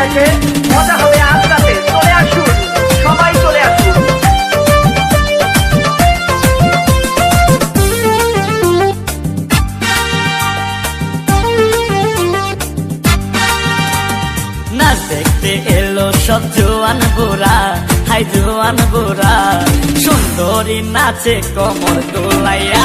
থেকে মজা হবে আজ রাতে চলে আসুন, সবাই চলে আসুন। নাচ দেখতে এলো সব জোয়ান বুড়া, হাই জোয়ান বুড়া। সুন্দরী নাচে কমর দোলাইয়া।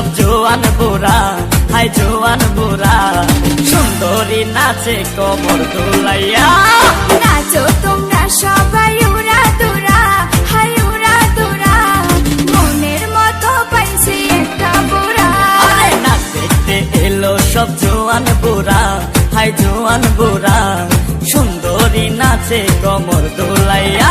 সব জোয়ান বুড়া হাই জোয়ান বুড়া। সুন্দরী নাচে কমর দোলাইয়া। নাচো তোমরা সবাই উড়া দুরা হাই উড়া দুরা। মনের মতো পাইছি একটা বুড়া। আরে নাচ দেখতে এলো সব জোয়ান বুড়া হাই জোয়ান বুড়া। সুন্দরী নাচে কমর দোলাইয়া।